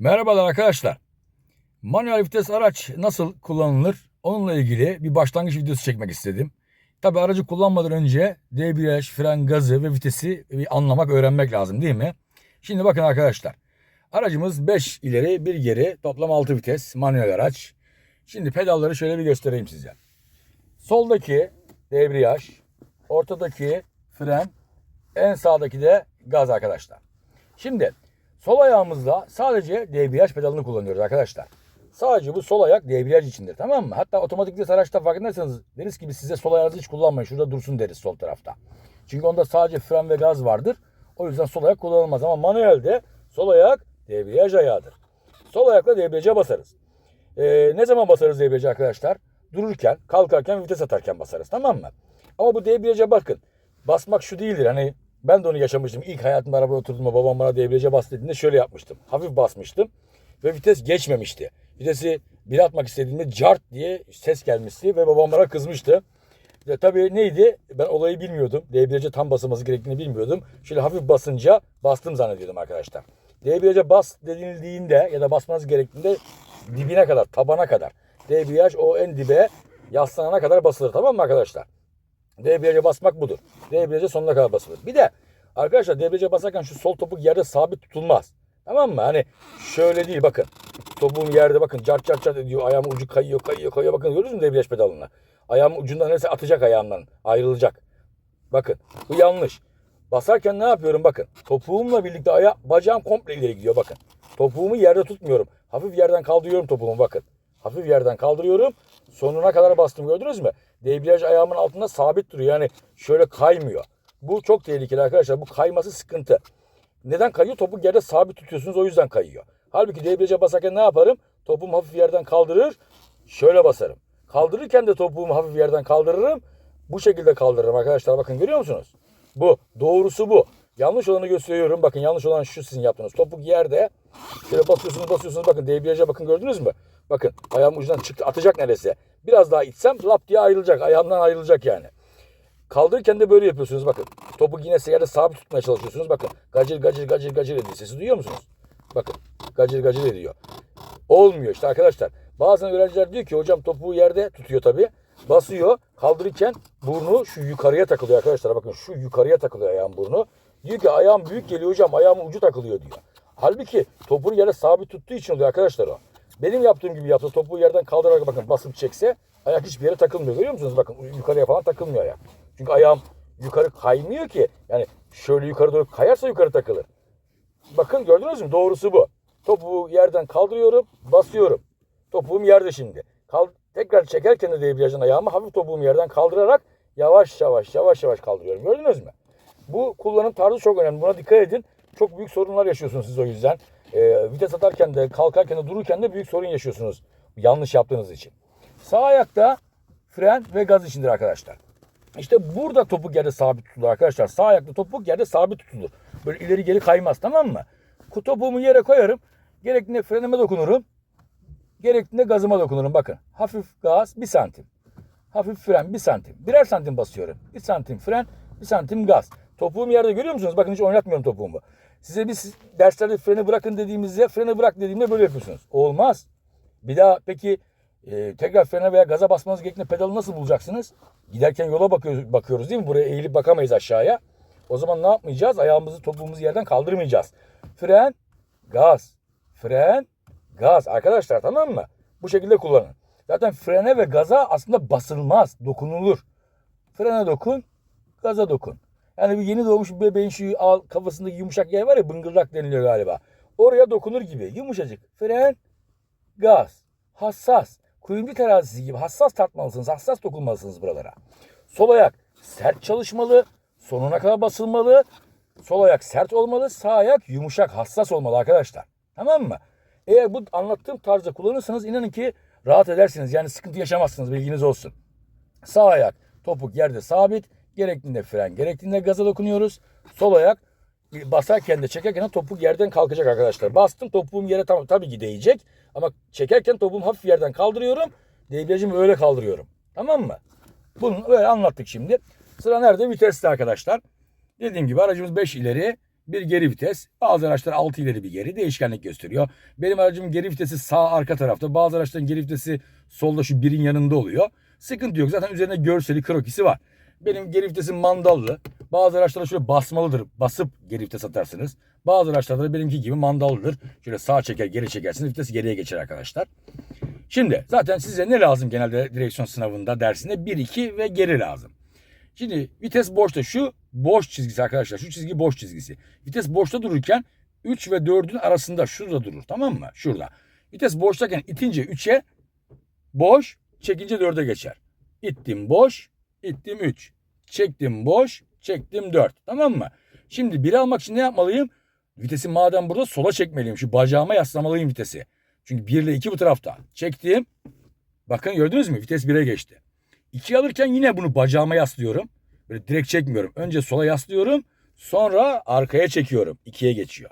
Merhabalar arkadaşlar. Manuel vites araç nasıl kullanılır? Onunla ilgili bir başlangıç videosu çekmek istedim. Tabi aracı kullanmadan önce debriyaj, fren gazı ve vitesi bir anlamak, öğrenmek lazım değil mi? Şimdi bakın arkadaşlar. Aracımız 5 ileri 1 geri toplam 6 vites manuel araç. Şimdi pedalları şöyle bir göstereyim size. Soldaki debriyaj, ortadaki fren, en sağdaki de gaz arkadaşlar. Şimdi sol ayağımızla sadece debriyaj pedalını kullanıyoruz arkadaşlar. Sadece bu sol ayak debriyaj içindir tamam mı? Hatta otomatik vites araçta farkındaysanız deriz ki biz size sol ayağınızı hiç kullanmayın. Şurada dursun deriz sol tarafta. Çünkü onda sadece fren ve gaz vardır. O yüzden sol ayak kullanılmaz ama manuelde sol ayak debriyaj ayağıdır. Sol ayakla debriyaja basarız. Ee, ne zaman basarız debriyaja arkadaşlar? Dururken, kalkarken, vites atarken basarız tamam mı? Ama bu debriyaja bakın. Basmak şu değildir. Hani ben de onu yaşamıştım. İlk hayatımda arabaya oturduğumda babam bana debriyaja bas şöyle yapmıştım. Hafif basmıştım ve vites geçmemişti. Vitesi bir atmak istediğimde cart diye ses gelmişti ve babam bana kızmıştı. Ya tabii neydi? Ben olayı bilmiyordum. Debriyaja tam basılması gerektiğini bilmiyordum. Şöyle hafif basınca bastım zannediyordum arkadaşlar. Debriyaja bas denildiğinde ya da basmanız gerektiğinde dibine kadar, tabana kadar. Debriyaj o en dibe yaslanana kadar basılır tamam mı arkadaşlar? Debriyaja basmak budur. Debriyaja sonuna kadar basılır. Bir de arkadaşlar debriyaja basarken şu sol topuk yerde sabit tutulmaz. Tamam mı? Hani şöyle değil bakın. Topuğum yerde bakın cart cart cart ediyor. Ayağımın ucu kayıyor kayıyor kayıyor. Bakın görüyoruz mu debriyaj pedalına? Ayağımın ucundan neyse atacak ayağımdan. Ayrılacak. Bakın bu yanlış. Basarken ne yapıyorum bakın. Topuğumla birlikte aya bacağım komple ileri gidiyor bakın. Topuğumu yerde tutmuyorum. Hafif yerden kaldırıyorum topuğumu bakın. Hafif yerden kaldırıyorum. Sonuna kadar bastım gördünüz mü? Debriyaj ayağımın altında sabit duruyor. Yani şöyle kaymıyor. Bu çok tehlikeli arkadaşlar. Bu kayması sıkıntı. Neden kayıyor? Topu yerde sabit tutuyorsunuz o yüzden kayıyor. Halbuki debriyaja basarken ne yaparım? Topuğumu hafif yerden kaldırır. Şöyle basarım. Kaldırırken de topuğumu hafif yerden kaldırırım. Bu şekilde kaldırırım arkadaşlar. Bakın görüyor musunuz? Bu. Doğrusu bu. Yanlış olanı gösteriyorum. Bakın yanlış olan şu sizin yaptığınız. Topuk yerde. Şöyle basıyorsunuz basıyorsunuz. Bakın debriyaja bakın gördünüz mü? Bakın ayağım ucundan çıktı. Atacak neredeyse. Biraz daha itsem lap diye ayrılacak. Ayağımdan ayrılacak yani. Kaldırırken de böyle yapıyorsunuz bakın. Topu yine yerde sabit tutmaya çalışıyorsunuz. Bakın gacır gacır gacır gacır ediyor. Sesi duyuyor musunuz? Bakın gacır gacır ediyor. Olmuyor işte arkadaşlar. Bazen öğrenciler diyor ki hocam topuğu yerde tutuyor tabii. Basıyor kaldırırken burnu şu yukarıya takılıyor arkadaşlar. Bakın şu yukarıya takılıyor ayağın burnu. Diyor ki ayağım büyük geliyor hocam ayağımın ucu takılıyor diyor. Halbuki topuğu yere sabit tuttuğu için oluyor arkadaşlar o. Benim yaptığım gibi yaptı. Topuğu yerden kaldırarak bakın basıp çekse ayak hiçbir yere takılmıyor. Görüyor musunuz? Bakın yukarıya falan takılmıyor ayak. Çünkü ayağım yukarı kaymıyor ki. Yani şöyle yukarı doğru kayarsa yukarı takılır. Bakın gördünüz mü? Doğrusu bu. Topuğu yerden kaldırıyorum, basıyorum. Topuğum yerde şimdi. Kal tekrar çekerken de debriyajın ayağımı hafif topuğumu yerden kaldırarak yavaş yavaş yavaş yavaş kaldırıyorum. Gördünüz mü? Bu kullanım tarzı çok önemli. Buna dikkat edin. Çok büyük sorunlar yaşıyorsunuz siz o yüzden. Ee, vites atarken de kalkarken de dururken de büyük sorun yaşıyorsunuz. Yanlış yaptığınız için. Sağ ayakta fren ve gaz içindir arkadaşlar. İşte burada topuk yerde sabit tutulur arkadaşlar. Sağ ayakta topuk yerde sabit tutulur. Böyle ileri geri kaymaz tamam mı? Topuğumu yere koyarım. Gerektiğinde frenime dokunurum. Gerektiğinde gazıma dokunurum. Bakın hafif gaz bir santim. Hafif fren bir santim. Birer santim basıyorum. Bir santim fren, bir santim gaz. Topuğum yerde görüyor musunuz? Bakın hiç oynatmıyorum topuğumu. Size biz derslerde freni bırakın dediğimizde freni bırak dediğimde böyle yapıyorsunuz. Olmaz. Bir daha peki e, tekrar frene veya gaza basmanız gerektiğinde pedalı nasıl bulacaksınız? Giderken yola bakıyoruz, bakıyoruz değil mi? Buraya eğilip bakamayız aşağıya. O zaman ne yapmayacağız? Ayağımızı topuğumuzu yerden kaldırmayacağız. Fren, gaz. Fren, gaz. Arkadaşlar tamam mı? Bu şekilde kullanın. Zaten frene ve gaza aslında basılmaz, dokunulur. Frene dokun, gaza dokun. Yani bir yeni doğmuş bir bebeğin şu kafasındaki yumuşak yer var ya bıngıldak deniliyor galiba. Oraya dokunur gibi yumuşacık. Fren, gaz, hassas. Kuyumcu terazisi gibi hassas tartmalısınız, hassas dokunmalısınız buralara. Sol ayak sert çalışmalı, sonuna kadar basılmalı. Sol ayak sert olmalı, sağ ayak yumuşak, hassas olmalı arkadaşlar. Tamam mı? Eğer bu anlattığım tarzda kullanırsanız inanın ki rahat edersiniz. Yani sıkıntı yaşamazsınız bilginiz olsun. Sağ ayak topuk yerde sabit. Gerektiğinde fren, gerektiğinde gaza dokunuyoruz. Sol ayak basarken de çekerken de topuk yerden kalkacak arkadaşlar. Bastım topuğum yere tam, tabii ki değecek. Ama çekerken topuğumu hafif yerden kaldırıyorum. Debriyajımı öyle kaldırıyorum. Tamam mı? Bunu böyle anlattık şimdi. Sıra nerede? Viteste arkadaşlar. Dediğim gibi aracımız 5 ileri, bir geri vites. Bazı araçlar 6 ileri bir geri değişkenlik gösteriyor. Benim aracımın geri vitesi sağ arka tarafta. Bazı araçların geri vitesi solda şu birin yanında oluyor. Sıkıntı yok. Zaten üzerinde görseli krokisi var. Benim geri vitesim mandallı. Bazı araçlarda şöyle basmalıdır. Basıp geri vites atarsınız. Bazı araçlarda da benimki gibi mandallıdır. Şöyle sağ çeker geri çekersiniz. Vites geriye geçer arkadaşlar. Şimdi zaten size ne lazım genelde direksiyon sınavında dersinde? 1, 2 ve geri lazım. Şimdi vites boşta şu boş çizgisi arkadaşlar. Şu çizgi boş çizgisi. Vites boşta dururken 3 ve 4'ün arasında şurada durur tamam mı? Şurada. Vites boştayken itince 3'e boş çekince 4'e geçer. İttim boş ittim 3. Çektim boş çektim 4 tamam mı? Şimdi 1'i almak için ne yapmalıyım? Vitesi madem burada sola çekmeliyim. Şu bacağıma yaslamalıyım vitesi. Çünkü 1 ile 2 bu tarafta. Çektim. Bakın gördünüz mü? Vites 1'e geçti. 2 alırken yine bunu bacağıma yaslıyorum. Böyle direkt çekmiyorum. Önce sola yaslıyorum. Sonra arkaya çekiyorum. 2'ye geçiyor.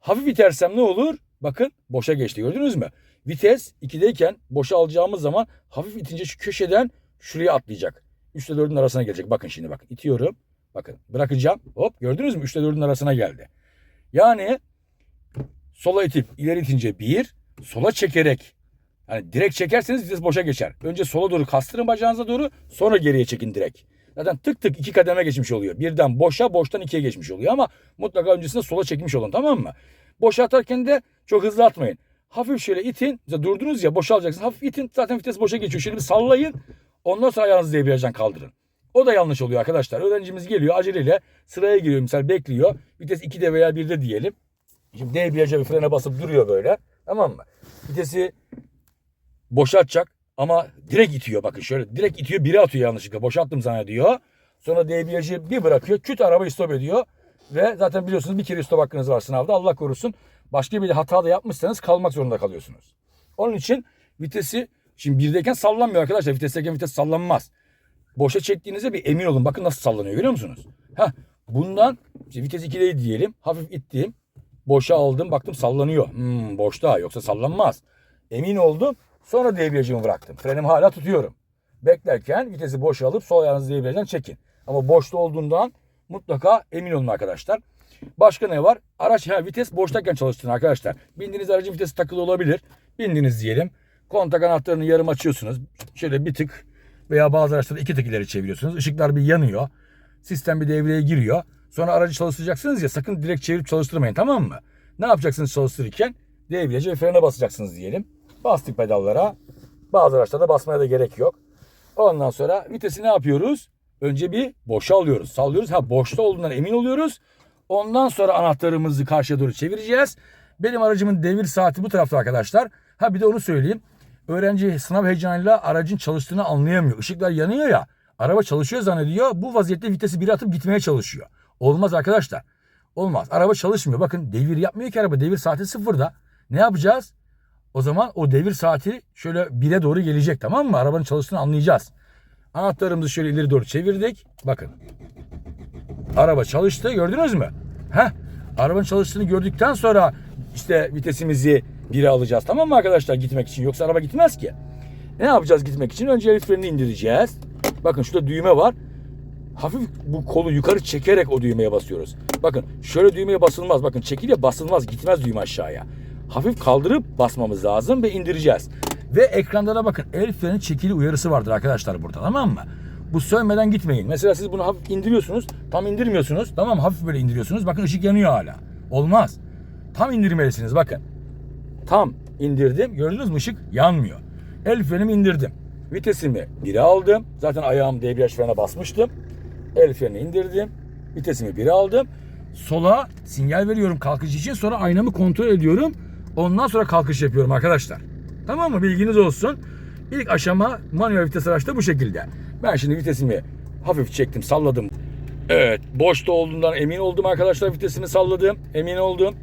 Hafif itersem ne olur? Bakın boşa geçti. Gördünüz mü? Vites 2'deyken boşa alacağımız zaman hafif itince şu köşeden şuraya atlayacak. 3 ile 4'ün arasına gelecek. Bakın şimdi bakın. itiyorum. Bakın bırakacağım. Hop gördünüz mü? 3 ile 4'ün arasına geldi. Yani sola itip ileri itince 1, sola çekerek yani direkt çekerseniz vites boşa geçer. Önce sola doğru kastırın bacağınıza doğru sonra geriye çekin direkt. Zaten tık tık iki kademe geçmiş oluyor. Birden boşa boştan ikiye geçmiş oluyor ama mutlaka öncesinde sola çekmiş olun tamam mı? Boşa atarken de çok hızlı atmayın. Hafif şöyle itin. Mesela durdunuz ya boşa alacaksınız. Hafif itin zaten vites boşa geçiyor. Şöyle bir sallayın. Ondan sonra ayağınızı debriyajdan kaldırın. O da yanlış oluyor arkadaşlar. Öğrencimiz geliyor aceleyle sıraya giriyor misal bekliyor. Vites 2'de veya 1'de diyelim. Şimdi debriyaja bir frene basıp duruyor böyle. Tamam mı? Vitesi boşaltacak ama direkt itiyor bakın şöyle direkt itiyor biri atıyor yanlışlıkla boşalttım zannediyor. Sonra debriyajı bir bırakıyor küt arabayı stop ediyor ve zaten biliyorsunuz bir kere stop hakkınız var sınavda Allah korusun başka bir hata da yapmışsanız kalmak zorunda kalıyorsunuz. Onun için vitesi şimdi birdeyken sallanmıyor arkadaşlar vitesteyken vites sallanmaz. Boşa çektiğinizde bir emin olun bakın nasıl sallanıyor görüyor musunuz? Heh, bundan işte vites 2'deydi diyelim hafif ittim boşa aldım baktım sallanıyor. Hmm, boşta yoksa sallanmaz. Emin oldum Sonra debriyajımı bıraktım. Frenimi hala tutuyorum. Beklerken vitesi boşa alıp sol ayağınızı debriyajdan çekin. Ama boşta olduğundan mutlaka emin olun arkadaşlar. Başka ne var? Araç ha, vites boştayken çalıştın arkadaşlar. Bindiğiniz aracın vitesi takılı olabilir. Bindiniz diyelim. Kontak anahtarını yarım açıyorsunuz. Şöyle bir tık veya bazı araçlarda iki tık ileri çeviriyorsunuz. Işıklar bir yanıyor. Sistem bir devreye giriyor. Sonra aracı çalıştıracaksınız ya sakın direkt çevirip çalıştırmayın tamam mı? Ne yapacaksınız çalıştırırken? Debriyajı ve frene basacaksınız diyelim. Bastık pedallara. Bazı araçlarda basmaya da gerek yok. Ondan sonra vitesi ne yapıyoruz? Önce bir boşa alıyoruz. Sallıyoruz. Ha boşta olduğundan emin oluyoruz. Ondan sonra anahtarımızı karşıya doğru çevireceğiz. Benim aracımın devir saati bu tarafta arkadaşlar. Ha bir de onu söyleyeyim. Öğrenci sınav heyecanıyla aracın çalıştığını anlayamıyor. Işıklar yanıyor ya. Araba çalışıyor zannediyor. Bu vaziyette vitesi bir atıp gitmeye çalışıyor. Olmaz arkadaşlar. Olmaz. Araba çalışmıyor. Bakın devir yapmıyor ki araba. Devir saati sıfırda. Ne yapacağız? O zaman o devir saati şöyle bire doğru gelecek tamam mı? Arabanın çalıştığını anlayacağız. Anahtarımızı şöyle ileri doğru çevirdik. Bakın. Araba çalıştı gördünüz mü? Heh. Arabanın çalıştığını gördükten sonra işte vitesimizi bire alacağız. Tamam mı arkadaşlar gitmek için? Yoksa araba gitmez ki. Ne yapacağız gitmek için? Önce el frenini indireceğiz. Bakın şurada düğme var. Hafif bu kolu yukarı çekerek o düğmeye basıyoruz. Bakın şöyle düğmeye basılmaz. Bakın çekiliyor basılmaz. Gitmez düğme aşağıya hafif kaldırıp basmamız lazım ve indireceğiz. Ve ekranda da bakın el freni çekili uyarısı vardır arkadaşlar burada tamam mı? Bu sönmeden gitmeyin. Mesela siz bunu hafif indiriyorsunuz. Tam indirmiyorsunuz. Tamam hafif böyle indiriyorsunuz. Bakın ışık yanıyor hala. Olmaz. Tam indirmelisiniz bakın. Tam indirdim. Gördünüz mü ışık yanmıyor. El frenimi indirdim. Vitesimi 1'e aldım. Zaten ayağım debriyaj frene basmıştım. El freni indirdim. Vitesimi 1'e aldım. Sola sinyal veriyorum kalkış için. Sonra aynamı kontrol ediyorum. Ondan sonra kalkış yapıyorum arkadaşlar. Tamam mı? Bilginiz olsun. İlk aşama manuel vites araçta bu şekilde. Ben şimdi vitesimi hafif çektim, salladım. Evet, boşta olduğundan emin oldum arkadaşlar. Vitesimi salladım, emin oldum.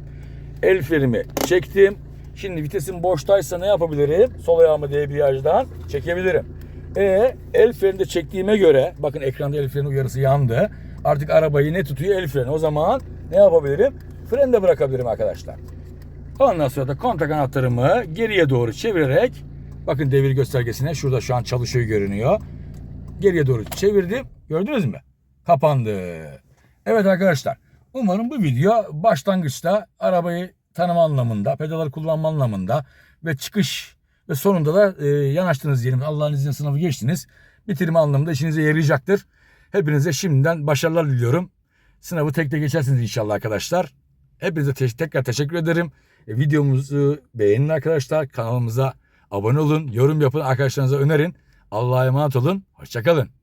El frenimi çektim. Şimdi vitesim boştaysa ne yapabilirim? Sol ayağımı debriyajdan çekebilirim. E el freni de çektiğime göre bakın ekranda el freni uyarısı yandı. Artık arabayı ne tutuyor? El freni. O zaman ne yapabilirim? Freni de bırakabilirim arkadaşlar. Ondan sonra da kontak anahtarımı geriye doğru çevirerek bakın devir göstergesine şurada şu an çalışıyor görünüyor. Geriye doğru çevirdim. Gördünüz mü? Kapandı. Evet arkadaşlar. Umarım bu video başlangıçta arabayı tanıma anlamında, pedaları kullanma anlamında ve çıkış ve sonunda da e, yanaştınız diyelim. Allah'ın izniyle sınavı geçtiniz. Bitirme anlamında işinize yarayacaktır. Hepinize şimdiden başarılar diliyorum. Sınavı tek tek geçersiniz inşallah arkadaşlar. Hepinize te- tekrar teşekkür ederim. E, videomuzu beğenin arkadaşlar. Kanalımıza abone olun, yorum yapın, arkadaşlarınıza önerin. Allah'a emanet olun. Hoşçakalın.